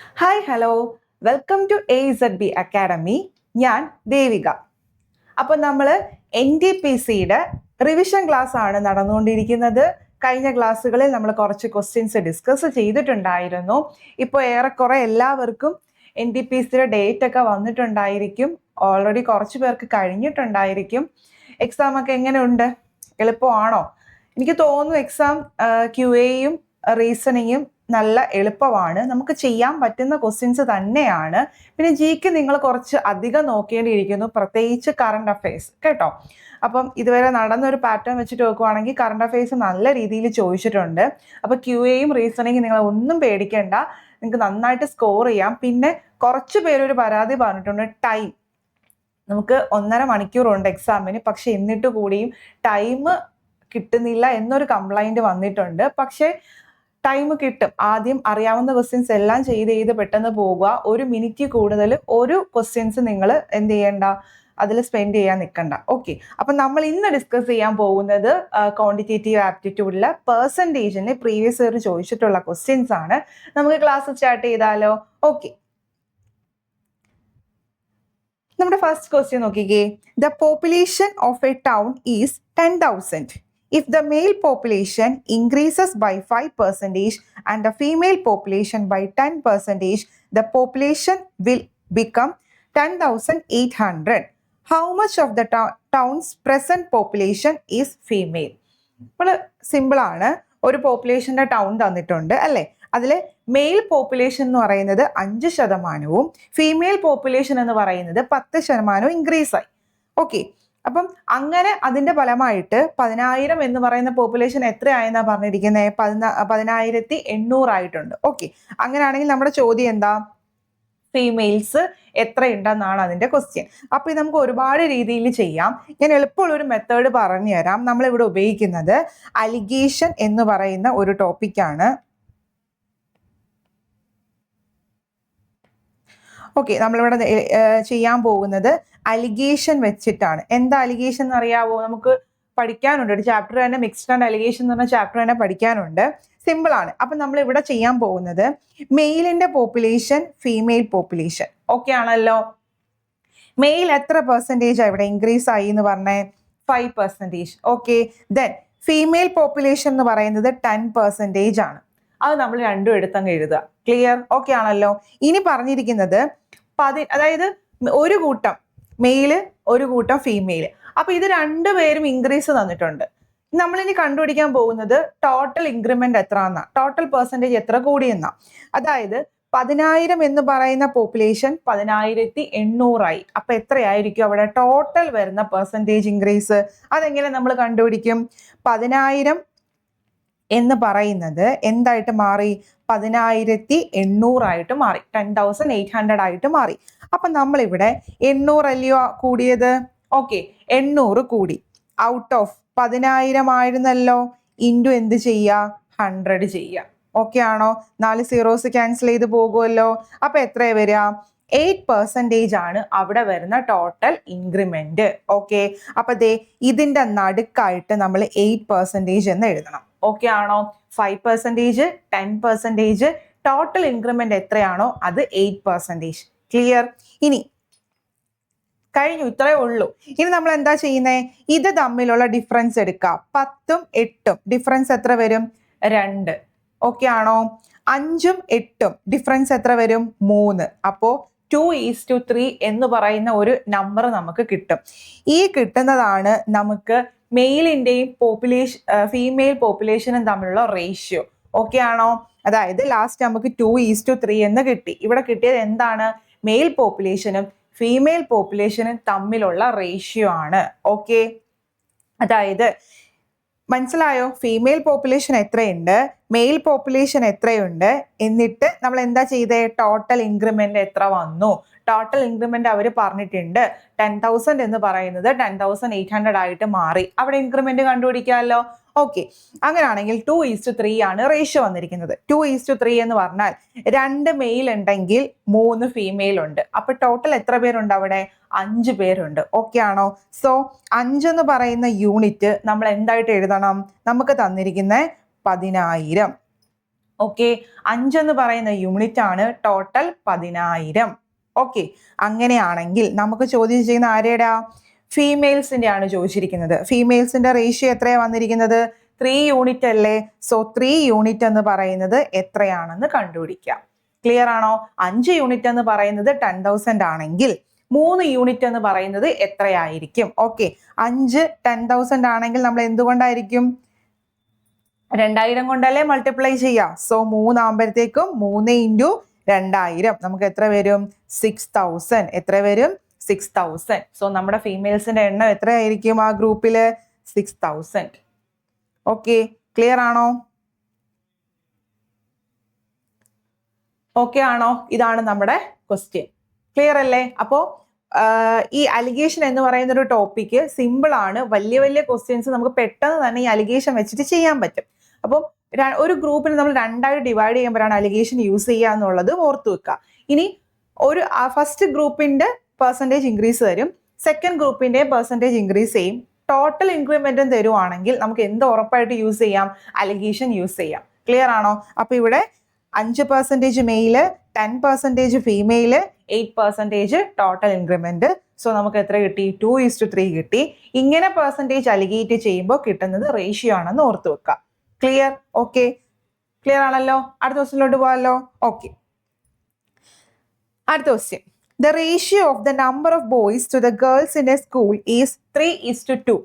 Hi hello welcome to A Z B academy ഞാൻ ദേവിക. അപ്പോൾ നമ്മൾ എൻ ഡി പി സിയുടെ റിവിഷൻ ക്ലാസ് ആണ് നടന്നുകൊണ്ടിരിക്കുന്നത്. കഴിഞ്ഞ ക്ലാസ്സുകളിൽ നമ്മൾ കുറച്ച് ക്വസ്റ്റ്യൻസ് ഡിസ്കസ് ചെയ്തിട്ടുണ്ടായിരുന്നു. ഇപ്പോൾ ഏറെക്കുറെ എല്ലാവർക്കും എൻ ഡി പി സിയുടെ ഡേറ്റ് ഒക്കെ വന്നിട്ടുണ്ടായിരിക്കും. ഓൾറെഡി കുറച്ച് പേർക്ക് കഴിഞ്ഞിട്ടുണ്ടായിരിക്കും. എക്സാം ഒക്കെ എങ്ങനെയുണ്ട്? എളുപ്പമാണോ? എനിക്ക് തോന്നുന്നു എക്സാം ക്യു എയും റീസണിങ്ങും നല്ല എളുപ്പമാണ്. നമുക്ക് ചെയ്യാൻ പറ്റുന്ന ക്വസ്റ്റ്യൻസ് തന്നെയാണ്. പിന്നെ ജിക്ക് നിങ്ങൾ കുറച്ച് അധികം നോക്കേണ്ടിയിരിക്കുന്നു. പ്രത്യേകിച്ച് കറണ്ട് അഫയേഴ്സ് കേട്ടോ? അപ്പം ഇതുവരെ നടന്നൊരു പാറ്റേൺ വെച്ചിട്ട് നോക്കുവാണെങ്കിൽ കറണ്ട് അഫയേഴ്സ് നല്ല രീതിയിൽ ചോദിച്ചിട്ടുണ്ട്. അപ്പോൾ ക്യു എയും റീസണിങ്ങും നിങ്ങൾ ഒന്നും പേടിക്കേണ്ട. നിങ്ങൾക്ക് നന്നായിട്ട് സ്കോർ ചെയ്യാം. പിന്നെ കുറച്ച് പേരൊരു പരാതി പറഞ്ഞിട്ടുണ്ട്. ടൈം നമുക്ക് ഒന്നര മണിക്കൂറുണ്ട് എക്സാമിന് പക്ഷെ എന്നിട്ട് കൂടിയും ടൈം കിട്ടുന്നില്ല എന്നൊരു കംപ്ലൈന്റ് വന്നിട്ടുണ്ട്. പക്ഷേ ടൈം കിട്ടും. ആദ്യം അറിയാവുന്ന ക്വസ്റ്റ്യൻസ് എല്ലാം ചെയ്ത് ചെയ്ത് പെട്ടെന്ന് പോകുക. ഒരു മിനിറ്റ് കൂടുതൽ ഒരു ക്വസ്റ്റ്യൻസ് നിങ്ങൾ എന്ത് ചെയ്യേണ്ട? അതിൽ സ്പെൻഡ് ചെയ്യാൻ നിൽക്കണ്ട ഓക്കെ അപ്പം നമ്മൾ ഇന്ന് ഡിസ്കസ് ചെയ്യാൻ പോകുന്നത് ക്വാണ്ടിറ്റേറ്റീവ് ആപ്റ്റിറ്റ്യൂഡിലെ പെർസെന്റേജിന് പ്രീവിയസ് ഇയർ ചോദിച്ചിട്ടുള്ള ക്വസ്റ്റ്യൻസ് ആണ്. നമുക്ക് ക്ലാസ് സ്റ്റാർട്ട് ചെയ്താലോ? ഓക്കെ നമ്മുടെ ഫസ്റ്റ് ക്വസ്റ്റ്യൻ നോക്കിക്കേ. The population of a town is ten thousand if the male population increases by 5 percentage and the female population by 10 percentage, the population will become 10,800. How much of the town's present population is female? ഇപ്പോൾ simple ആണ് ഒരു പോപ്പുലേഷന്റെ town തന്നിട്ടുണ്ട് അല്ലേ അതിൽ mail population എന്ന് പറയുന്നത് അഞ്ച് ശതമാനവും ഫീമെയിൽ പോപ്പുലേഷൻ എന്ന് പറയുന്നത് പത്ത് ശതമാനവും ഇൻക്രീസ് ആയി ഓക്കെ അപ്പം അങ്ങനെ അതിന്റെ ഫലമായിട്ട് പതിനായിരം എന്ന് പറയുന്ന പോപ്പുലേഷൻ എത്രയായെന്നാ പറഞ്ഞിരിക്കുന്നത് പതിനാ പതിനായിരത്തി എണ്ണൂറായിട്ടുണ്ട്. ഓക്കെ അങ്ങനെയാണെങ്കിൽ നമ്മുടെ ചോദ്യം എന്താ? ഫീമെയിൽസ് എത്രയുണ്ടെന്നാണ് അതിന്റെ ക്വസ്റ്റ്യൻ അപ്പോൾ ഇത് നമുക്ക് ഒരുപാട് രീതിയിൽ ചെയ്യാം. ഞാൻ എളുപ്പമുള്ള ഒരു മെത്തേഡ് പറഞ്ഞു തരാം നമ്മളിവിടെ ഉപയോഗിക്കുന്നത് അലിഗേഷൻ എന്ന് പറയുന്ന ഒരു ടോപ്പിക്കാണ് ഓക്കെ നമ്മളിവിടെ ചെയ്യാൻ പോകുന്നത് അലിഗേഷൻ വെച്ചിട്ടാണ്. എന്താ അലിഗേഷൻ എന്ന് അറിയാവോ? നമുക്ക് പഠിക്കാനുണ്ട്. ഒരു ചാപ്റ്റർ തന്നെ മിക്സ്ഡ് ആൻഡ് അലിഗേഷൻ എന്ന് പറഞ്ഞ ചാപ്റ്റർ തന്നെ പഠിക്കാനുണ്ട്. സിമ്പിൾ ആണ്. അപ്പം നമ്മൾ ഇവിടെ ചെയ്യാൻ പോകുന്നത് മെയിലിന്റെ പോപ്പുലേഷൻ ഫീമെയിൽ പോപ്പുലേഷൻ ഓക്കെ ആണല്ലോ? മെയിൽ എത്ര പെർസെന്റേജ് ഇവിടെ ഇൻക്രീസ് ആയി എന്ന് പറഞ്ഞേ? Five percentage okay then female population എന്ന് പറയുന്നത് ടെൻ പെർസെന്റേജ് ആണ്. അത് നമ്മൾ രണ്ടും എടുത്തങ്ങ് എഴുതുക. ക്ലിയർ ഓക്കെ ആണല്ലോ. ഇനി പറഞ്ഞിരിക്കുന്നത് പതി അതായത് ഒരു കൂട്ടം മെയിൽ ഒരു കൂട്ടം ഫീമെയിൽ അപ്പൊ ഇത് രണ്ടുപേരും ഇൻക്രീസ് തന്നിട്ടുണ്ട്. നമ്മളിനി കണ്ടുപിടിക്കാൻ പോകുന്നത് ടോട്ടൽ ഇൻക്രിമെന്റ് എത്ര എന്നാ ടോട്ടൽ പെർസെന്റേജ് എത്ര കൂടിയെന്നാ? അതായത് പതിനായിരം എന്ന് പറയുന്ന പോപ്പുലേഷൻ പതിനായിരത്തി എണ്ണൂറായി അപ്പൊ എത്രയായിരിക്കും അവിടെ? ടോട്ടൽ വരുന്ന പെർസെന്റേജ് ഇൻക്രീസ് അതെങ്ങനെ നമ്മൾ കണ്ടുപിടിക്കും? പതിനായിരം എന്ന് പറയുന്നത് എന്തായിട്ട് മാറി? പതിനായിരത്തി എണ്ണൂറായിട്ട് മാറി. ടെൻ തൗസൻഡ് എയ്റ്റ് ഹൺഡ്രഡ് ആയിട്ട് മാറി. അപ്പൊ നമ്മളിവിടെ എണ്ണൂറല്ലയോ കൂടിയത്? ഓക്കെ എണ്ണൂറ് കൂടി. ഔട്ട് ഓഫ് പതിനായിരം ആയിരുന്നല്ലോ. ഇന്റു എന്ത് ചെയ്യുക ഹൺഡ്രഡ് ചെയ്യുക ഓക്കെ ആണോ? നാല് സീറോസ് ക്യാൻസൽ ചെയ്ത് പോകുമല്ലോ അപ്പൊ എത്രയാ വരിക? എയ്റ്റ് പെർസെന്റേജ് ആണ് അവിടെ വരുന്ന ടോട്ടൽ ഇൻക്രിമെന്റ് ഓക്കെ അപ്പൊ ദേ ഇതിന്റെ നടുക്കായിട്ട് നമ്മൾ എയ്റ്റ് പെർസെന്റേജ് എന്ന് എഴുതണം. ഓക്കെ ആണോ? Five percentage ten percentage total increment എത്രയാണോ അത് എയ്റ്റ് പെർസെന്റേജ് ക്ലിയർ ഇനി കഴിഞ്ഞു ഇത്രേ ഉള്ളൂ. ഇനി നമ്മൾ എന്താ ചെയ്യുന്നേ? ഇത് തമ്മിലുള്ള ഡിഫറൻസ് എടുക്കുക പത്തും എട്ടും. ഡിഫറൻസ് എത്ര വരും? രണ്ട്. ഓക്കെ ആണോ? അഞ്ചും എട്ടും. ഡിഫറൻസ് എത്ര വരും? മൂന്ന്. അപ്പോ ടു ഈസ് ടു ത്രീ എന്ന് പറയുന്ന ഒരു നമ്പർ നമുക്ക് കിട്ടും. ഈ കിട്ടുന്നതാണ് നമുക്ക് മെയിലിന്റെയും പോപ്പുലേഷൻ ഫീമെയിൽ പോപ്പുലേഷനും തമ്മിലുള്ള റേഷ്യോ ഓക്കെ ആണോ? അതായത് ലാസ്റ്റ് നമുക്ക് ടു ഈസ് ടു ത്രീ എന്ന് കിട്ടി. ഇവിടെ കിട്ടിയത് എന്താണ്? മെയിൽ പോപ്പുലേഷനും ഫീമെയിൽ പോപ്പുലേഷനും തമ്മിലുള്ള റേഷ്യോ ആണ്. ഓക്കെ അതായത് മനസ്സിലായോ? ഫീമെയിൽ പോപ്പുലേഷൻ എത്രയുണ്ട്? മെയിൽ പോപ്പുലേഷൻ എത്രയുണ്ട്? എന്നിട്ട് നമ്മൾ എന്താ ചെയ്തേ? ടോട്ടൽ ഇൻക്രിമെന്റ് എത്ര വന്നു? ടോട്ടൽ ഇൻക്രിമെന്റ് അവർ പറഞ്ഞിട്ടുണ്ട്. ടെൻ തൗസൻഡ് എന്ന് പറയുന്നത് ടെൻ തൗസൻഡ് എയ്റ്റ് ഹൺഡ്രഡ് ആയിട്ട് മാറി. അവിടെ ഇൻക്രിമെന്റ് കണ്ടുപിടിക്കാമല്ലോ? ഓക്കെ അങ്ങനെയാണെങ്കിൽ ടു ഈസ്റ്റ് ത്രീ ആണ് റേഷ്യോ വന്നിരിക്കുന്നത്. ടു ഈസ്റ്റ് ത്രീ എന്ന് പറഞ്ഞാൽ രണ്ട് മെയിൽ ഉണ്ടെങ്കിൽ മൂന്ന് ഫീമെയിൽ ഉണ്ട്. അപ്പൊ ടോട്ടൽ എത്ര പേരുണ്ട് അവിടെ? അഞ്ച് പേരുണ്ട്. ഓക്കെ ആണോ? സോ അഞ്ചെന്ന് പറയുന്ന യൂണിറ്റ് നമ്മൾ എന്തായിട്ട് എഴുതണം? നമുക്ക് തന്നിരിക്കുന്ന പതിനായിരം. ഓക്കെ അഞ്ചെന്ന് പറയുന്ന യൂണിറ്റ് ആണ് ടോട്ടൽ പതിനായിരം. ഓക്കെ അങ്ങനെയാണെങ്കിൽ നമുക്ക് ചോദ്യം ചെയ്യുന്ന ആരേടാ? ഫീമെയിൽസിന്റെ ആണ് ചോദിച്ചിരിക്കുന്നത്. ഫീമെയിൽസിന്റെ റേഷ്യോ എത്രയാണ് വന്നിരിക്കുന്നത്? ത്രീ യൂണിറ്റ് അല്ലേ? സോ ത്രീ യൂണിറ്റ് എന്ന് പറയുന്നത് എത്രയാണെന്ന് കണ്ടുപിടിക്കാം. ക്ലിയർ ആണോ? അഞ്ച് യൂണിറ്റ് എന്ന് പറയുന്നത് ടെൻ തൗസൻഡ് ആണെങ്കിൽ മൂന്ന് യൂണിറ്റ് എന്ന് പറയുന്നത് എത്രയായിരിക്കും? ഓക്കെ അഞ്ച് ടെൻ തൗസൻഡ് ആണെങ്കിൽ നമ്മൾ എന്തുകൊണ്ടായിരിക്കും? രണ്ടായിരം കൊണ്ടല്ലേ മൾട്ടിപ്ലൈ ചെയ്യാം. സോ മൂന്നാകുമ്പോഴത്തേക്കും മൂന്ന് ഇന്റു രണ്ടായിരം. നമുക്ക് എത്ര വരും? സിക്സ് തൗസൻഡ് എത്ര വരും? സിക്സ് തൗസൻഡ് സോ നമ്മുടെ ഫീമെയിൽസിന്റെ എണ്ണം എത്രയായിരിക്കും ആ ഗ്രൂപ്പിൽ സിക്സ് തൗസൻഡ് ഓക്കെ ക്ലിയർ ആണോ? ഓക്കെ ആണോ? ഇതാണ് നമ്മുടെ ക്വസ്റ്റ്യൻ ക്ലിയർ അല്ലേ? അപ്പോ ഈ അലിഗേഷൻ എന്ന് പറയുന്ന ഒരു ടോപ്പിക്ക് സിമ്പിൾ ആണ്. വലിയ വലിയ ക്വസ്റ്റ്യൻസ് നമുക്ക് പെട്ടെന്ന് തന്നെ ഈ അലിഗേഷൻ വെച്ചിട്ട് ചെയ്യാൻ പറ്റും. അപ്പം ഒരു ഗ്രൂപ്പിനെ നമ്മൾ രണ്ടായിട്ട് ഡിവൈഡ് ചെയ്യുമ്പോഴാണ് അലിഗേഷൻ യൂസ് ചെയ്യുക എന്നുള്ളത് ഓർത്തു വെക്കുക. ഇനി ഒരു ഫസ്റ്റ് ഗ്രൂപ്പിന്റെ പെർസെന്റേജ് ഇൻക്രീസ് തരും. സെക്കൻഡ് ഗ്രൂപ്പിന്റെ പെർസെന്റേജ് ഇൻക്രീസ് ചെയ്യും. ടോട്ടൽ ഇൻക്രിമെന്റും തരുവാണെങ്കിൽ നമുക്ക് എന്ത് ഉറപ്പായിട്ട് യൂസ് ചെയ്യാം? അലിഗേഷൻ യൂസ് ചെയ്യാം. ക്ലിയർ ആണോ? അപ്പൊ ഇവിടെ അഞ്ച് percentage male ten percentage female eight percentage total increment so നമുക്ക് എത്ര കിട്ടി? ടു ടു ത്രീ കിട്ടി. ഇങ്ങനെ പെർസെന്റേജ് അലിഗേറ്റ് ചെയ്യുമ്പോൾ കിട്ടുന്നത് റേഷ്യോ ആണെന്ന് ഓർത്ത് വെക്കുക. ക്ലിയർ ഓക്കെ ക്ലിയർ ആണല്ലോ? അടുത്ത ക്വസ്റ്റ്യനിലോട്ട് പോകാമല്ലോ ഓക്കെ അടുത്ത question the ratio of the number of boys to the girls in a school is three is to two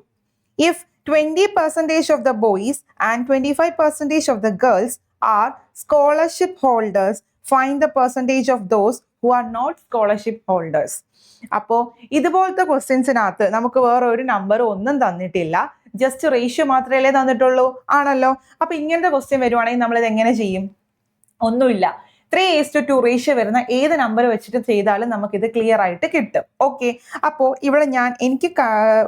if twenty percentage of the boys and twenty five percentage of the girls are scholarship holders find the percentage of those who are not scholarship holders അപ്പോൾ ഇതുപോലത്തെ ക്വസ്റ്റ്യൻസിനകത്ത് നമുക്ക് വേറെ ഒരു number ഒന്നും തന്നിട്ടില്ല. Just ratio മാത്രമല്ലേ തന്നിട്ടുള്ളൂ? ആണല്ലോ. അപ്പൊ ഇങ്ങനത്തെ ക്വസ്റ്റ്യൻ വരുവാണെങ്കിൽ നമ്മൾ ഇത് എങ്ങനെ ചെയ്യും? ഒന്നുമില്ല. Three is to two ratio വരുന്ന ഏത് നമ്പർ വെച്ചിട്ട് ചെയ്താലും നമുക്കിത് ക്ലിയർ ആയിട്ട് കിട്ടും. ഓക്കെ അപ്പോൾ ഇവിടെ ഞാൻ എനിക്ക്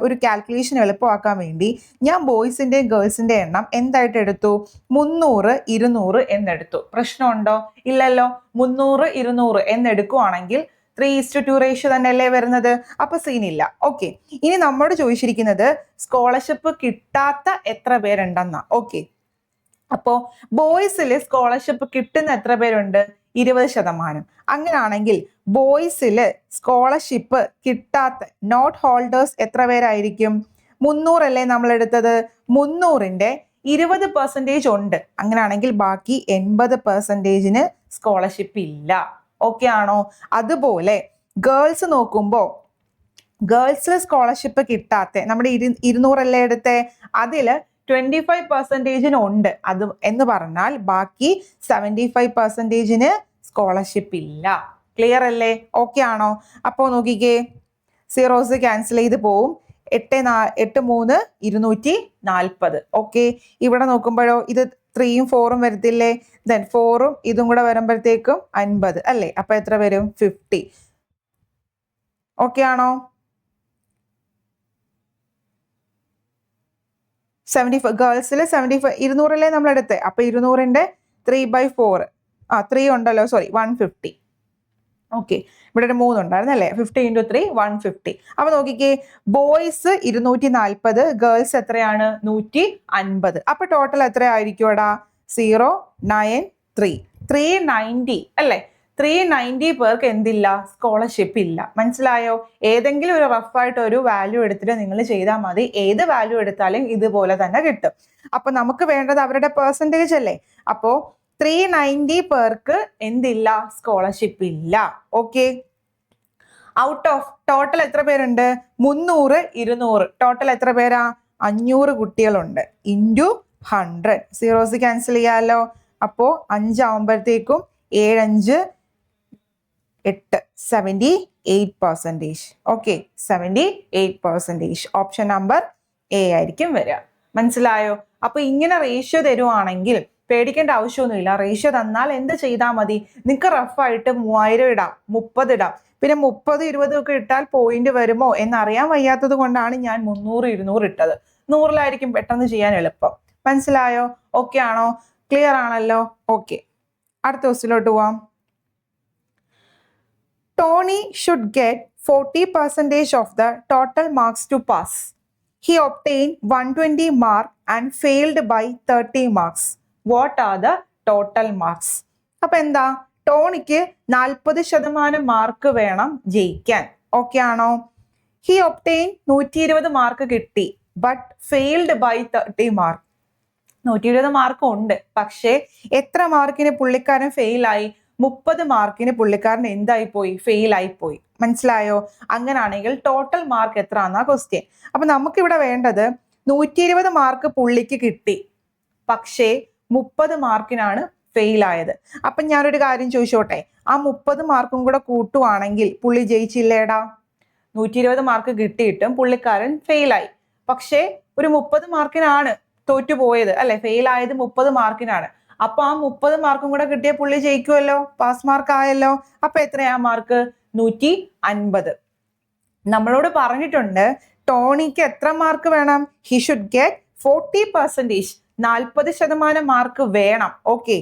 ഒരു കാൽക്കുലേഷൻ എളുപ്പമാക്കാൻ വേണ്ടി ഞാൻ ബോയ്സിന്റെയും ഗേൾസിന്റെയും എണ്ണം എന്തായിട്ട് എടുത്തു? മുന്നൂറ് ഇരുന്നൂറ് എന്നെടുത്തു. പ്രശ്നമുണ്ടോ? ഇല്ലല്ലോ. മുന്നൂറ് ഇരുന്നൂറ് എന്നെടുക്കുവാണെങ്കിൽ three is to two ratio തന്നെയല്ലേ വരുന്നത്? അപ്പൊ സീനില്ല ഓക്കെ ഇനി നമ്മോട് ചോദിച്ചിരിക്കുന്നത് സ്കോളർഷിപ്പ് കിട്ടാത്ത എത്ര പേരുണ്ടെന്നാ. ഓക്കെ അപ്പോ ബോയ്സിൽ സ്കോളർഷിപ്പ് കിട്ടുന്ന എത്ര പേരുണ്ട്? ഇരുപത് ശതമാനം. അങ്ങനെയാണെങ്കിൽ ബോയ്സിൽ സ്കോളർഷിപ്പ് കിട്ടാത്ത നോട്ട് ഹോൾഡേഴ്സ് എത്ര പേരായിരിക്കും? മുന്നൂറല്ലേ നമ്മൾ എടുത്തത്? മുന്നൂറിന്റെ ഇരുപത് പെർസെന്റേജ് ഉണ്ട്. അങ്ങനെയാണെങ്കിൽ ബാക്കി എൺപത് പെർസെന്റേജിന് സ്കോളർഷിപ്പ് ഇല്ല. ഓക്കെ ആണോ? അതുപോലെ ഗേൾസ് നോക്കുമ്പോൾ ഗേൾസിൽ സ്കോളർഷിപ്പ് കിട്ടാത്ത. നമ്മുടെ ഇരു ഇരുന്നൂറല്ലേ എടുത്തെ? അതിൽ ട്വന്റി ഫൈവ് പെർസെന്റേജിന് ഉണ്ട്. അത് എന്ന് പറഞ്ഞാൽ ബാക്കി സെവന്റി ഫൈവ് പെർസെന്റേജിന് സ്കോളർഷിപ്പ് ഇല്ല. ക്ലിയർ അല്ലേ? ഓക്കെ ആണോ? അപ്പോൾ നോക്കിക്കേ. സീറോസ് ക്യാൻസൽ ചെയ്ത് പോവും. എട്ട് നാ എട്ട് മൂന്ന് ഇരുന്നൂറ്റി നാൽപ്പത് ഓക്കെ ഇവിടെ നോക്കുമ്പോഴോ ഇത് ത്രീയും ഫോറും വരത്തില്ലേ? ദെൻ ഫോറും ഇതും കൂടെ വരുമ്പോഴത്തേക്കും അൻപത് അല്ലേ? അപ്പൊ എത്ര വരും? ഫിഫ്റ്റി ഓക്കെ ആണോ? സെവന്റി ഫൈവ് ഗേൾസിൽ സെവന്റി ഫൈവ് ഇരുന്നൂറിലേ നമ്മൾ എടുത്തേ അപ്പൊ ഇരുന്നൂറിന്റെ ത്രീ ബൈ ഫോർ ആ ത്രീ ഉണ്ടല്ലോ സോറി വൺ ഫിഫ്റ്റി ഓക്കെ ഇവിടെ ഒരു മൂന്നുണ്ടായിരുന്നു അല്ലേ? Fifty into three one fifty അപ്പൊ നോക്കിക്കേ ബോയ്സ് ഇരുന്നൂറ്റി നാൽപ്പത് ഗേൾസ് എത്രയാണ്? നൂറ്റി അൻപത്. അപ്പൊ ടോട്ടൽ എത്രയായിരിക്കും ആയിരിക്കുമടാ zero nine three. Three ninety അല്ലേ? ത്രീ നയന്റി പേർക്ക് എന്തില്ല? സ്കോളർഷിപ്പ് ഇല്ല. മനസ്സിലായോ? ഏതെങ്കിലും ഒരു റഫായിട്ട് ഒരു വാല്യൂ എടുത്തിട്ട് നിങ്ങൾ ചെയ്താൽ മതി. ഏത് വാല്യൂ എടുത്താലും ഇതുപോലെ തന്നെ കിട്ടും. അപ്പൊ നമുക്ക് വേണ്ടത് അവരുടെ പെർസെന്റേജ് അല്ലേ? അപ്പോ ത്രീ നയന്റി പേർക്ക് എന്തില്ല? സ്കോളർഷിപ്പ് ഇല്ല. ഓക്കെ? ഔട്ട് ഓഫ് ടോട്ടൽ എത്ര പേരുണ്ട്? മുന്നൂറ് ഇരുന്നൂറ്. ടോട്ടൽ എത്ര പേരാ? അഞ്ഞൂറ് കുട്ടികളുണ്ട്. ഇന്റു ഹൺഡ്രഡ് സീറോസ് ക്യാൻസൽ ചെയ്യാമല്ലോ അപ്പോൾ അഞ്ചാവുമ്പോഴത്തേക്കും ഏഴഞ്ച് എട്ട്. Seventy eight percentage okay seventy eight percentage option number A ആയിരിക്കും വരിക. മനസ്സിലായോ? അപ്പൊ ഇങ്ങനെ റേഷ്യോ തരുവാണെങ്കിൽ പേടിക്കേണ്ട ആവശ്യമൊന്നുമില്ല. റേഷ്യോ തന്നാൽ എന്ത് ചെയ്താൽ മതി? നിങ്ങൾക്ക് റഫായിട്ട് മൂവായിരം ഇടാം മുപ്പത് ഇടാം. പിന്നെ മുപ്പത് ഇരുപതും ഒക്കെ ഇട്ടാൽ പോയിന്റ് വരുമോ? എന്നറിയാൻ വയ്യാത്തത് കൊണ്ടാണ് ഞാൻ മുന്നൂറ് ഇരുന്നൂറ് ഇട്ടത്. നൂറിലായിരിക്കും പെട്ടെന്ന് ചെയ്യാൻ എളുപ്പം. മനസ്സിലായോ? ഓക്കെ ആണോ? ക്ലിയർ ആണല്ലോ? ഓക്കെ അടുത്ത ക്വസ്റ്റിലോട്ട് പോവാം. Tony should get forty percentage of the total marks to pass he obtain one twenty mark and failed by thirty marks what are the total marks അപ്പൊ എന്താ? ടോണിക്ക് നാൽപ്പത് ശതമാനം മാർക്ക് വേണം ജയിക്കാൻ. ഓക്കെ ആണോ? ഹി ഒപ്റ്റെയിൻ നൂറ്റി ഇരുപത് mark കിട്ടി but failed by thirty mark നൂറ്റി ഇരുപത് മാർക്ക് ഉണ്ട്. പക്ഷേ എത്ര മാർക്കിന് പുള്ളിക്കാരൻ ഫെയിലായി മുപ്പത് മാർക്കിന് പുള്ളിക്കാരൻ എന്തായി പോയി? ഫെയിലായി പോയി. മനസ്സിലായോ? അങ്ങനാണെങ്കിൽ ടോട്ടൽ മാർക്ക് എത്ര എന്നാ ക്വസ്റ്റ്യൻ അപ്പൊ നമുക്കിവിടെ വേണ്ടത് നൂറ്റി ഇരുപത് മാർക്ക് പുള്ളിക്ക് കിട്ടി. പക്ഷേ മുപ്പത് മാർക്കിനാണ് ഫെയിൽ ആയത്. അപ്പൊ ഞാനൊരു കാര്യം ചോദിച്ചോട്ടെ? ആ മുപ്പത് മാർക്കും കൂടെ കൂട്ടുവാണെങ്കിൽ പുള്ളി ജയിച്ചില്ലേടാ? നൂറ്റി ഇരുപത് മാർക്ക് കിട്ടിയിട്ടും പുള്ളിക്കാരൻ ഫെയിലായി പക്ഷേ ഒരു മുപ്പത് മാർക്കിനാണ് തോറ്റുപോയത്. അല്ലെ? ഫെയിൽ ആയത് മുപ്പത് മാർക്കിനാണ് അപ്പൊ ആ മുപ്പത് മാർക്കും കൂടെ കിട്ടിയ പുള്ളി ജയിക്കുമല്ലോ പാസ് മാർക്ക് ആയല്ലോ? അപ്പൊ എത്രയാ മാർക്ക് നൂറ്റി അൻപത്. നമ്മളോട് പറഞ്ഞിട്ടുണ്ട് ടോണിക്ക് എത്ര മാർക്ക് വേണം? He should get forty percentage നാൽപ്പത് ശതമാനം മാർക്ക് വേണം. ഓക്കെ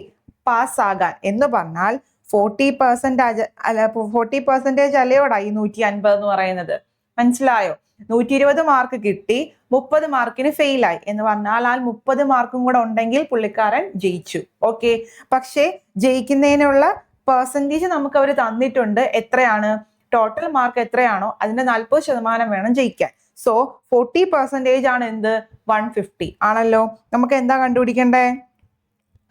പാസ് ആകാൻ. എന്ന് പറഞ്ഞാൽ ഫോർട്ടി പെർസെന്റേജ് അല്ല ഫോർട്ടി പെർസെന്റേജ് അല്ലയോടാ ഈ നൂറ്റി അൻപത് എന്ന് പറയുന്നത്? മനസ്സിലായോ? നൂറ്റി ഇരുപത് മാർക്ക് കിട്ടി മുപ്പത് മാർക്കിന് ഫെയിലായി എന്ന് പറഞ്ഞാൽ ആ മുപ്പത് മാർക്കും കൂടെ ഉണ്ടെങ്കിൽ പുള്ളിക്കാരൻ ജയിച്ചു. ഓക്കെ പക്ഷേ ജയിക്കുന്നതിനുള്ള പെർസെന്റേജ് നമുക്ക് അവർ തന്നിട്ടുണ്ട്. എത്രയാണ്? ടോട്ടൽ മാർക്ക് എത്രയാണോ അതിന്റെ നാൽപ്പത് ശതമാനം വേണം ജയിക്കാൻ. സോ ഫോർട്ടി പെർസെന്റേജ് ആണ് എന്ത്? വൺ ഫിഫ്റ്റി ആണല്ലോ? നമുക്ക് എന്താ കണ്ടുപിടിക്കണ്ടേ?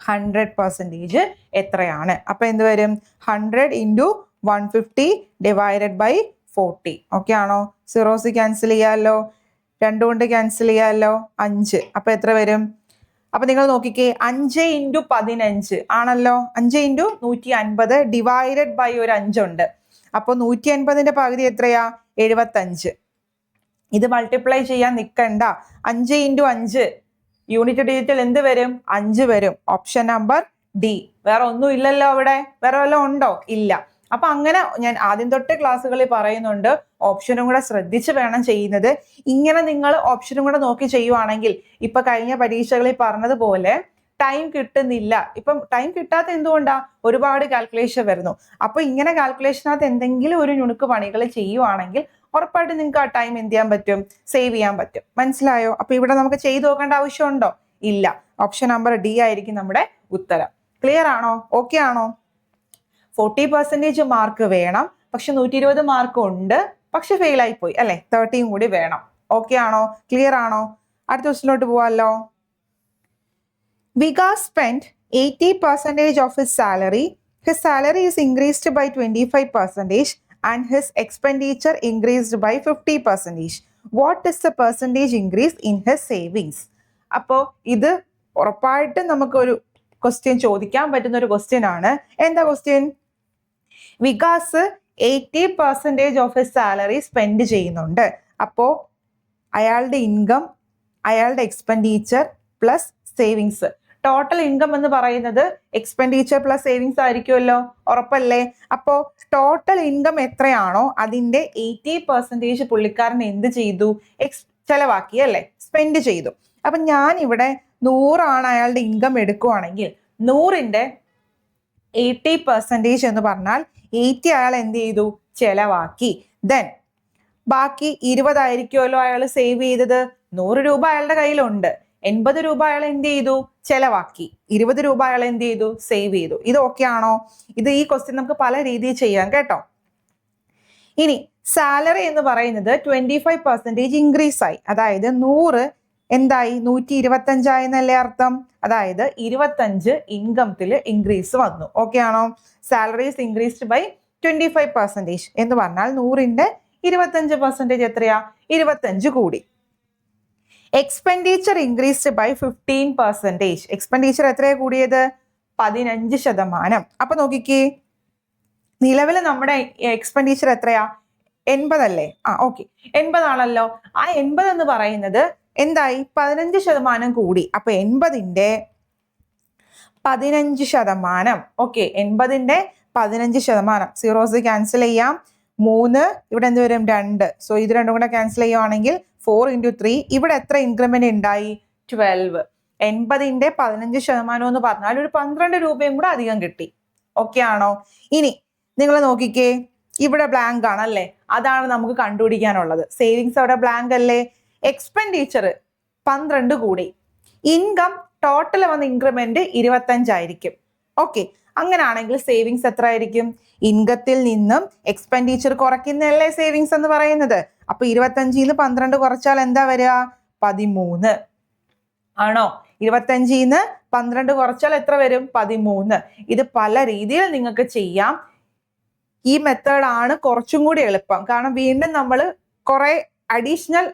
ഹൺഡ്രഡ് പെർസെന്റേജ് എത്രയാണ്? അപ്പൊ എന്ത് വരും? Hundred into one fifty divided by forty okay ആണോ? സീറോസ് ക്യാൻസൽ ചെയ്യാമല്ലോ രണ്ട് കൊണ്ട് ക്യാൻസൽ ചെയ്യാമല്ലോ അഞ്ച്. അപ്പൊ എത്ര വരും? അപ്പൊ നിങ്ങൾ നോക്കിക്കേ അഞ്ച് ഇന്റു പതിനഞ്ച്. ആണല്ലോ? അഞ്ച് ഇന്റു നൂറ്റി അൻപത് ഡിവൈഡഡ് ബൈ ഒരു അഞ്ചുണ്ട്. അപ്പോൾ നൂറ്റി അൻപതിന്റെ പകുതി എത്രയാ? എഴുപത്തഞ്ച്. ഇത് മൾട്ടിപ്ലൈ ചെയ്യാൻ നിൽക്കണ്ട അഞ്ച് ഇന്റു അഞ്ച്. യൂണിറ്റ് ഡിജിറ്റൽ എന്ത് വരും? അഞ്ച് വരും. ഓപ്ഷൻ നമ്പർ ഡി വേറെ ഒന്നും ഇല്ലല്ലോ അവിടെ? വേറെ വല്ലതും ഉണ്ടോ? ഇല്ല. അപ്പൊ അങ്ങനെ ഞാൻ ആദ്യം തൊട്ട് ക്ലാസ്സുകളിൽ പറയുന്നുണ്ട് ഓപ്ഷനും കൂടെ ശ്രദ്ധിച്ച് വേണം ചെയ്യുന്നത്. ഇങ്ങനെ നിങ്ങൾ ഓപ്ഷനും കൂടെ നോക്കി ചെയ്യുവാണെങ്കിൽ ഇപ്പൊ കഴിഞ്ഞ പരീക്ഷകളിൽ പറഞ്ഞതുപോലെ ടൈം കിട്ടുന്നില്ല. ഇപ്പം ടൈം കിട്ടാത്ത എന്തുകൊണ്ടാ? ഒരുപാട് കാൽക്കുലേഷൻ വരുന്നു. അപ്പൊ ഇങ്ങനെ കാൽക്കുലേഷനകത്ത് എന്തെങ്കിലും ഒരു ഞുണുക്ക് പണികൾ ചെയ്യുവാണെങ്കിൽ ഉറപ്പായിട്ട് നിങ്ങൾക്ക് ആ ടൈം എന്ത് ചെയ്യാൻ പറ്റും? സേവ് ചെയ്യാൻ പറ്റും. മനസ്സിലായോ? അപ്പൊ ഇവിടെ നമുക്ക് ചെയ്തു നോക്കേണ്ട ആവശ്യമുണ്ടോ? ഇല്ല. ഓപ്ഷൻ നമ്പർ ഡി ആയിരിക്കും നമ്മുടെ ഉത്തരം. ക്ലിയർ ആണോ? ഓക്കെ ആണോ? ഫോർട്ടി പെർസെന്റേജ് മാർക്ക് വേണം. പക്ഷെ നൂറ്റി ഇരുപത് മാർക്ക് ഉണ്ട്. പക്ഷെ ഫെയിൽ ആയി പോയി. അല്ലെ? തേർട്ടിയും കൂടി വേണം. ഓക്കെ ആണോ? ക്ലിയർ ആണോ? അടുത്ത ക്വസ്റ്റിലോട്ട് പോവാമല്ലോ Vikas spent 80 percentage of his salary. His salary is increased by 25 percentage and his expenditure increased by 50 percentage. What is the percentage increase in his savings? അപ്പോൾ ഇത് ഉറപ്പായിട്ട് നമുക്കൊരു ക്വസ്റ്റ്യൻ ചോദിക്കാൻ പറ്റുന്ന ഒരു ക്വസ്റ്റ്യൻ ആണ്. എന്താ question Vikas eighty percentage of his salary spend ചെയ്യുന്നുണ്ട്. അപ്പോൾ അയാളുടെ ഇൻകം അയാളുടെ expenditure plus savings total income എന്ന് പറയുന്നത് എക്സ്പെൻഡിച്ചർ പ്ലസ് സേവിങ്സ് ആയിരിക്കുമല്ലോ? ഉറപ്പല്ലേ? അപ്പോൾ ടോട്ടൽ ഇൻകം എത്രയാണോ അതിന്റെ എയ്റ്റി പെർസെന്റേജ് പുള്ളിക്കാരൻ എന്ത് ചെയ്തു? എക്സ് ചെലവാക്കി അല്ലേ? സ്പെൻഡ് ചെയ്തു. അപ്പം ഞാൻ ഇവിടെ നൂറാണ് അയാളുടെ ഇൻകം എടുക്കുവാണെങ്കിൽ നൂറിന്റെ എയ്റ്റി പെർസെന്റേജ് എന്ന് പറഞ്ഞാൽ എയ്റ്റി അയാൾ എന്ത് ചെയ്തു? ചെലവാക്കി. ദെൻ ബാക്കി ഇരുപതായിരിക്കുമല്ലോ അയാൾ സേവ് ചെയ്തത്? നൂറ് രൂപ അയാളുടെ കയ്യിലുണ്ട്. എൺപത് രൂപ അയാൾ എന്ത് ചെയ്തു? ചെലവാക്കി. ഇരുപത് രൂപ അയാൾ എന്ത് ചെയ്തു? സേവ് ചെയ്തു. ഇത് ഓക്കെ ആണോ? ഇത് ഈ ക്വസ്റ്റ്യൻ നമുക്ക് പല രീതിയിൽ ചെയ്യാം കേട്ടോ. ഇനി സാലറി എന്ന് പറയുന്നത് ട്വന്റി ഫൈവ് പെർസെന്റേജ് ഇൻക്രീസ് ആയി. അതായത് നൂറ് എന്തായി? നൂറ്റി ഇരുപത്തഞ്ചായി എന്നല്ലേ അർത്ഥം? അതായത് ഇരുപത്തഞ്ച് ഇൻകംത്തിൽ ഇൻക്രീസ് വന്നു. ഓക്കെ ആണോ? Salaries increased by twenty five percentage എന്ന് പറഞ്ഞാൽ നൂറിന്റെ ഇരുപത്തഞ്ച് പെർസെന്റേജ് എത്രയാ? ഇരുപത്തഞ്ച് കൂടി. Expenditure increased by fifteen percentage expenditure എത്രയാ കൂടിയത്? പതിനഞ്ച് ശതമാനം. അപ്പൊ നോക്കിക്കേ. നിലവിൽ നമ്മുടെ എക്സ്പെൻഡിച്ചർ എത്രയാ? എൺപതല്ലേ? ആ ഓക്കെ എൺപതാണല്ലോ. ആ എൺപത് എന്ന് പറയുന്നത് എന്തായി? പതിനഞ്ച് ശതമാനം കൂടി. അപ്പൊ എൺപതിന്റെ പതിനഞ്ച് ശതമാനം. ഓക്കെ എൺപതിന്റെ പതിനഞ്ച് ശതമാനം. സീറോസ് ക്യാൻസൽ ചെയ്യാം. മൂന്ന് ഇവിടെ എന്ത് വരും? രണ്ട്. സോ ഇത് രണ്ടും കൂടെ ക്യാൻസൽ ചെയ്യുവാണെങ്കിൽ ഫോർ ഇന്റു ത്രീ. ഇവിടെ എത്ര ഇൻക്രിമെന്റ് ഉണ്ടായി? ട്വൽവ്. എൺപതിന്റെ പതിനഞ്ച് ശതമാനം എന്ന് പറഞ്ഞാൽ ഒരു പന്ത്രണ്ട് രൂപയും കൂടെ അധികം കിട്ടി. ഓക്കെ ആണോ? ഇനി നിങ്ങൾ നോക്കിക്കേ. ഇവിടെ ബ്ലാങ്ക് ആണല്ലേ? അതാണ് നമുക്ക് കണ്ടുപിടിക്കാനുള്ളത്. സേവിങ്സ് അവിടെ ബ്ലാങ്ക് അല്ലേ? എക്സ്പെൻഡിച്ചർ പന്ത്രണ്ട് കൂടി. ഇൻകം ടോട്ടൽ വന്ന ഇൻക്രിമെന്റ് ഇരുപത്തഞ്ചായിരിക്കും. ഓക്കെ അങ്ങനാണെങ്കിൽ സേവിങ്സ് എത്ര ആയിരിക്കും ഇൻകത്തിൽ നിന്നും എക്സ്പെൻഡിച്ചർ കുറയ്ക്കുന്നതല്ലേ സേവിങ്സ് എന്ന് പറയുന്നത്. അപ്പൊ ഇരുപത്തഞ്ചിൽ നിന്ന് പന്ത്രണ്ട് കുറച്ചാൽ എന്താ വരിക? പതിമൂന്ന്. ആണോ? ഇരുപത്തഞ്ചിൽ നിന്ന് പന്ത്രണ്ട് കുറച്ചാൽ എത്ര വരും? പതിമൂന്ന്. ഇത് പല രീതിയിൽ നിങ്ങൾക്ക് ചെയ്യാം. ഈ മെത്തേഡാണ് കുറച്ചും കൂടി എളുപ്പം. കാരണം വീണ്ടും നമ്മൾ കുറെ അഡീഷണൽ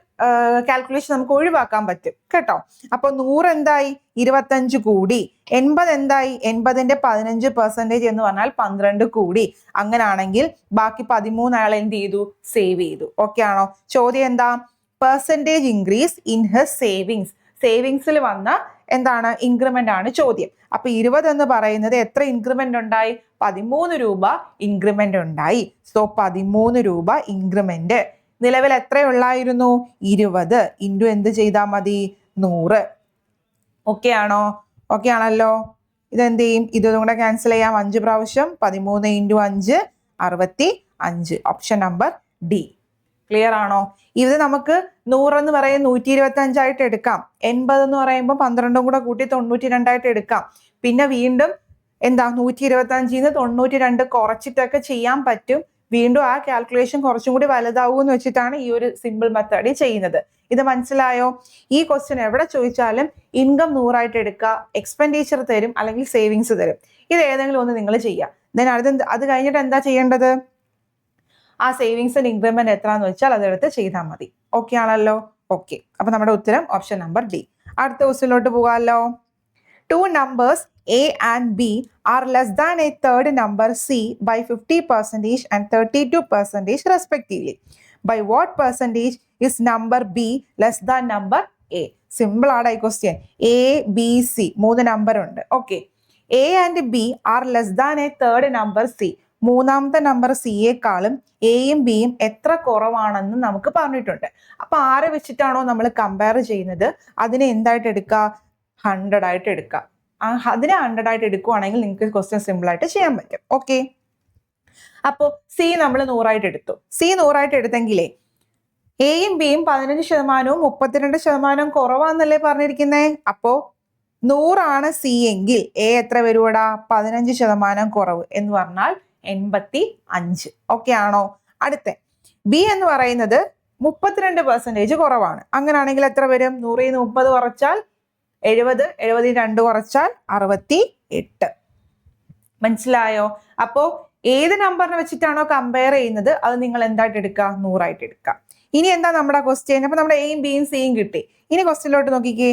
കാൽക്കുലേഷൻ നമുക്ക് ഒഴിവാക്കാൻ പറ്റും. കേട്ടോ? അപ്പൊ നൂറ് എന്തായി? ഇരുപത്തഞ്ച് കൂടി. എൺപത് എന്തായി? എൺപതിന്റെ പതിനഞ്ച് പെർസെന്റേജ് എന്ന് പറഞ്ഞാൽ പന്ത്രണ്ട് കൂടി. അങ്ങനാണെങ്കിൽ ബാക്കി പതിമൂന്ന് അയാൾ എന്ത് ചെയ്തു? സേവ് ചെയ്തു. ഓക്കെ ആണോ? ചോദ്യം എന്താ? Percentage increase in his savings സേവിങ്സിൽ വന്ന എന്താണ്? ഇൻക്രിമെന്റ് ആണ് ചോദ്യം. അപ്പൊ ഇരുപത് എന്ന് പറയുന്നത് എത്ര ഇൻക്രിമെന്റ് ഉണ്ടായി? പതിമൂന്ന് രൂപ ഇൻക്രിമെന്റ് ഉണ്ടായി. സോ പതിമൂന്ന് രൂപ ഇൻക്രിമെന്റ് നിലവിൽ എത്രയുള്ളായിരുന്നു? ഇരുപത്. ഇന്റു എന്ത് ചെയ്താൽ മതി? നൂറ്. ഓക്കെ ആണോ? ഓക്കെ ആണല്ലോ. ഇതെന്ത് ചെയ്യും? ഇതും കൂടെ ക്യാൻസൽ ചെയ്യാം. അഞ്ച് പ്രാവശ്യം. പതിമൂന്ന് ഇന്റു അഞ്ച് അറുപത്തി അഞ്ച്. ഓപ്ഷൻ നമ്പർ ഡി ക്ലിയർ ആണോ? ഇത് നമുക്ക് നൂറെന്ന് പറയുന്നത് നൂറ്റി ഇരുപത്തി അഞ്ചായിട്ട് എടുക്കാം. എൺപത് എന്ന് പറയുമ്പോൾ പന്ത്രണ്ടും കൂടെ കൂട്ടി തൊണ്ണൂറ്റി രണ്ടായിട്ട് എടുക്കാം. പിന്നെ വീണ്ടും എന്താ? നൂറ്റി ഇരുപത്തി അഞ്ചിൽ നിന്ന് തൊണ്ണൂറ്റി രണ്ട് കുറച്ചിട്ടൊക്കെ ചെയ്യാൻ പറ്റും. വീണ്ടും ആ കാൽക്കുലേഷൻ കുറച്ചും കൂടി വലുതാവൂ എന്ന് വെച്ചിട്ടാണ് ഈ ഒരു സിമ്പിൾ മെത്തേഡ് ചെയ്യുന്നത്. ഇത് മനസ്സിലായോ? ഈ ക്വസ്റ്റ്യൻ എവിടെ ചോദിച്ചാലും ഇൻകം നൂറായിട്ട് എടുക്കുക എക്സ്പെൻഡിച്ചർ തരും അല്ലെങ്കിൽ സേവിങ്സ് തരും. ഇത് ഏതെങ്കിലും ഒന്ന് നിങ്ങൾ ചെയ്യുക. ദെൻ അത് അത് കഴിഞ്ഞിട്ട് എന്താ ചെയ്യേണ്ടത്? ആ സേവിങ്സിന് ഇൻക്രിമെന്റ് എത്രയാന്ന് വെച്ചാൽ അതെടുത്ത് ചെയ്താൽ മതി. ഓക്കെ ആണല്ലോ? ഓക്കെ അപ്പൊ നമ്മുടെ ഉത്തരം ഓപ്ഷൻ നമ്പർ ഡി അടുത്ത ക്വസ്റ്റ്യനിലോട്ട് പോകാമല്ലോ. Two numbers A and B are less than a third number C by fifty percentage and thirty two percentage respectively by what percentage is number B less than number A simple ആണ് ഈ question A B C മൂന്ന് number ഉണ്ട്. Okay A and B are less than a third number C മൂന്നാമത്തെ number സിയേക്കാളും എയും ബിയും എത്ര കുറവാണെന്ന് നമുക്ക് പറഞ്ഞിട്ടുണ്ട്. അപ്പൊ ആരെ വെച്ചിട്ടാണോ നമ്മൾ കമ്പയർ ചെയ്യുന്നത്? അതിനെ എന്തായിട്ട് എടുക്കുക ഹൺഡ്രഡ് ആയിട്ട് എടുക്കുക അതിനെ ഹൺഡ്രഡ് ആയിട്ട് എടുക്കുവാണെങ്കിൽ നിങ്ങൾക്ക് ക്വസ്റ്റ്യൻ സിമ്പിൾ ആയിട്ട് ചെയ്യാൻ പറ്റും. ഓക്കെ അപ്പോൾ സി നമ്മൾ നൂറായിട്ട് എടുത്തു. സി നൂറായിട്ട് എടുത്തെങ്കിലേ എയും ബിയും പതിനഞ്ച് ശതമാനവും മുപ്പത്തിരണ്ട് ശതമാനവും കുറവാന്നല്ലേ പറഞ്ഞിരിക്കുന്നേ? അപ്പോ നൂറാണ് സി എങ്കിൽ എ എത്ര വരുവടാ? പതിനഞ്ച് ശതമാനം കുറവ് എന്ന് പറഞ്ഞാൽ എൺപത്തി അഞ്ച് ഓക്കെ ആണോ? അടുത്ത ബി എന്ന് പറയുന്നത് മുപ്പത്തിരണ്ട് പെർസെന്റേജ് കുറവാണ്. അങ്ങനെയാണെങ്കിൽ എത്ര വരും? നൂറിൽ നിന്ന് മുപ്പത് കുറച്ചാൽ എഴുപത് എഴുപതിൽ രണ്ട് കുറച്ചാൽ അറുപത്തി എട്ട് മനസ്സിലായോ? അപ്പോ ഏത് നമ്പറിനെ വെച്ചിട്ടാണോ കമ്പയർ ചെയ്യുന്നത് അത് നിങ്ങൾ എന്തായിട്ട് എടുക്കുക? നൂറായിട്ട് എടുക്കുക. ഇനി എന്താ നമ്മുടെ ക്വസ്റ്റ്യൻ അപ്പൊ നമ്മുടെ എയും ബിയും സിയും കിട്ടി. ഇനി ക്വസ്റ്റ്യനിലോട്ട് നോക്കിക്കേ.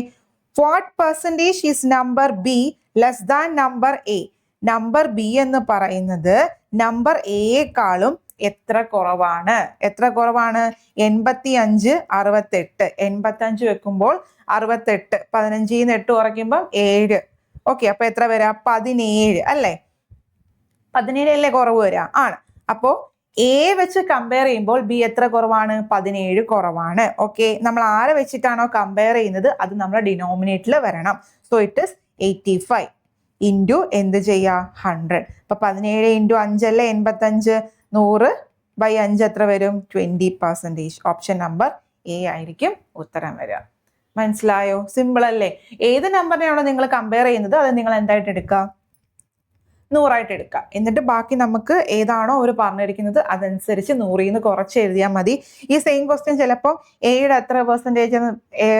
What percentage is number B less than number A number B എന്ന് പറയുന്നത് നമ്പർ എയേക്കാളും എത്ര കുറവാണ്? എത്ര കുറവാണ്? എൺപത്തി അഞ്ച് അറുപത്തെട്ട്. എൺപത്തി അഞ്ച് വെക്കുമ്പോൾ അറുപത്തെട്ട് പതിനഞ്ചിൽ നിന്ന് എട്ട് കുറയ്ക്കുമ്പോൾ ഏഴ്. ഓക്കെ അപ്പൊ എത്ര വരാ? പതിനേഴ് അല്ലേ? പതിനേഴ് അല്ലേ കുറവ് വരാ? ആണ്. അപ്പോ എ വെച്ച് കമ്പയർ ചെയ്യുമ്പോൾ ബി എത്ര കുറവാണ്? പതിനേഴ് കുറവാണ്. ഓക്കെ നമ്മൾ ആരെ വെച്ചിട്ടാണോ കമ്പയർ ചെയ്യുന്നത്? അത് നമ്മുടെ ഡിനോമിനേറ്ററിൽ വരണം. So it is eighty five into എന്ത് ചെയ്യുക ഹൺഡ്രഡ് അപ്പൊ പതിനേഴ് ഇന്റു അഞ്ചല്ലേ എൺപത്തഞ്ച്. നൂറ് ബൈ അഞ്ച് എത്ര വരും? Twenty percentage option number A ആയിരിക്കും ഉത്തരം വരിക മനസ്സിലായോ? സിമ്പിൾ അല്ലേ? ഏത് നമ്പറിനെയാണോ നിങ്ങൾ കമ്പയർ ചെയ്യുന്നത്? അത് നിങ്ങൾ എന്തായിട്ട് എടുക്കുക നൂറായിട്ട് എടുക്കുക എന്നിട്ട് ബാക്കി നമുക്ക് ഏതാണോ അവർ പറഞ്ഞിരിക്കുന്നത് അതനുസരിച്ച് നൂറിൽ നിന്ന് കുറച്ച് എഴുതിയാൽ മതി. ഈ സെയിം ക്വസ്റ്റ്യൻ ചിലപ്പോൾ എയുടെ എത്ര പെർസെന്റേജ്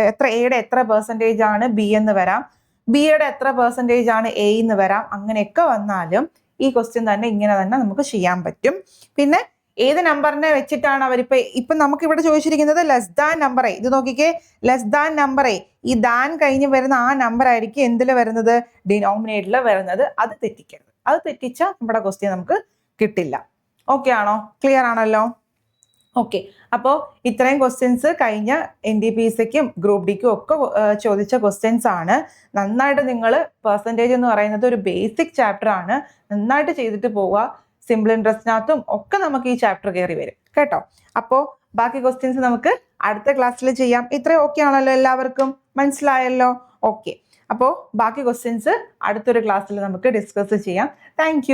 എത്ര എയുടെ എത്ര പെർസെന്റേജ് ആണ് ബി എന്ന് വരാം. ബിയുടെ എത്ര പെർസെന്റേജ് ആണ് എ എന്ന് വരാം. അങ്ങനെയൊക്കെ വന്നാലും ഈ ക്വസ്റ്റ്യൻ തന്നെ ഇങ്ങനെ തന്നെ നമുക്ക് ചെയ്യാൻ പറ്റും. പിന്നെ ഏത് നമ്പറിനെ വെച്ചിട്ടാണ് അവരിപ്പോ ഇപ്പൊ നമുക്ക് ഇവിടെ ചോദിച്ചിരിക്കുന്നത് ലെസ് ദാൻ നമ്പർ എ ഇത് നോക്കിക്കേ ലെസ് ദാൻ നമ്പർ എ ഈ ദാൻ കഴിഞ്ഞ് വരുന്ന ആ നമ്പർ ആയിരിക്കും എന്തിൽ വരുന്നത്? ഡിനോമിനേറ്ററിൽ വരുന്നത്. അത് തെറ്റിക്കരുത്. അത് തെറ്റിച്ചാൽ നമ്മുടെ ക്വസ്റ്റ്യൻ നമുക്ക് കിട്ടില്ല. ഓക്കെ ആണോ? ക്ലിയർ ആണല്ലോ? ഓക്കെ അപ്പോൾ ഇത്രയും ക്വസ്റ്റ്യൻസ് കഴിഞ്ഞ എൻ ഡി പി സിക്കും ഗ്രൂപ്പ് ഡിക്കും ഒക്കെ ചോദിച്ച ക്വസ്റ്റ്യൻസ് ആണ്. നന്നായിട്ട് നിങ്ങൾ പെർസെന്റേജ് എന്ന് പറയുന്നത് ഒരു ബേസിക് ചാപ്റ്റർ ആണ്. നന്നായിട്ട് ചെയ്തിട്ട് പോവുക. സിമ്പിൾ ഇൻട്രസ്റ്റിനകത്തും ഒക്കെ നമുക്ക് ഈ ചാപ്റ്റർ കയറി വരും. കേട്ടോ? അപ്പോൾ ബാക്കി ക്വസ്റ്റ്യൻസ് നമുക്ക് അടുത്ത ക്ലാസ്സിൽ ചെയ്യാം. ഇത്രയും ഓക്കെ ആണല്ലോ എല്ലാവർക്കും? മനസ്സിലായല്ലോ? ഓക്കെ അപ്പോൾ ബാക്കി ക്വസ്റ്റ്യൻസ് അടുത്തൊരു ക്ലാസ്സിൽ നമുക്ക് ഡിസ്കസ് ചെയ്യാം. താങ്ക്